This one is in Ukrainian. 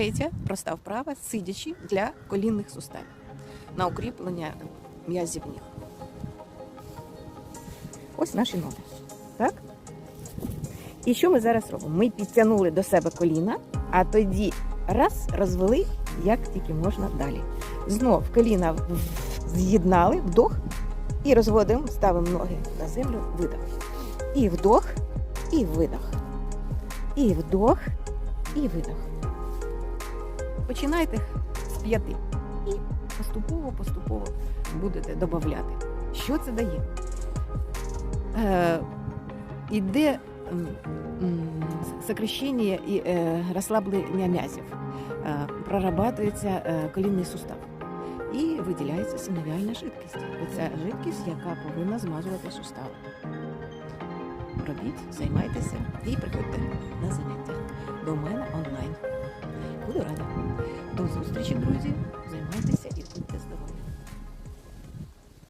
Третя проста вправа, сидячи для колінних суставів на укріплення м'язів ніг. Ось наші ноги. Так? І що ми зараз робимо? Ми підтягнули до себе коліна, а тоді раз розвели, як тільки можна далі. Знов коліна з'єднали, вдох, і розводимо, ставимо ноги на землю, видох. І вдох, і видох. І вдох, і видох. Починайте з п'яти. І поступово, поступово будете додати. Що це дає? Е, іде сокращення і е, розслаблення м'язів. Е, прорабатується колінний сустав. І виділяється синовіальна жидкість. Це жидкість, яка повинна змазувати сустави. Робіть, займайтеся і приходьте на заняття до мене онлайн. Буду рада. Зустрічі, друзі.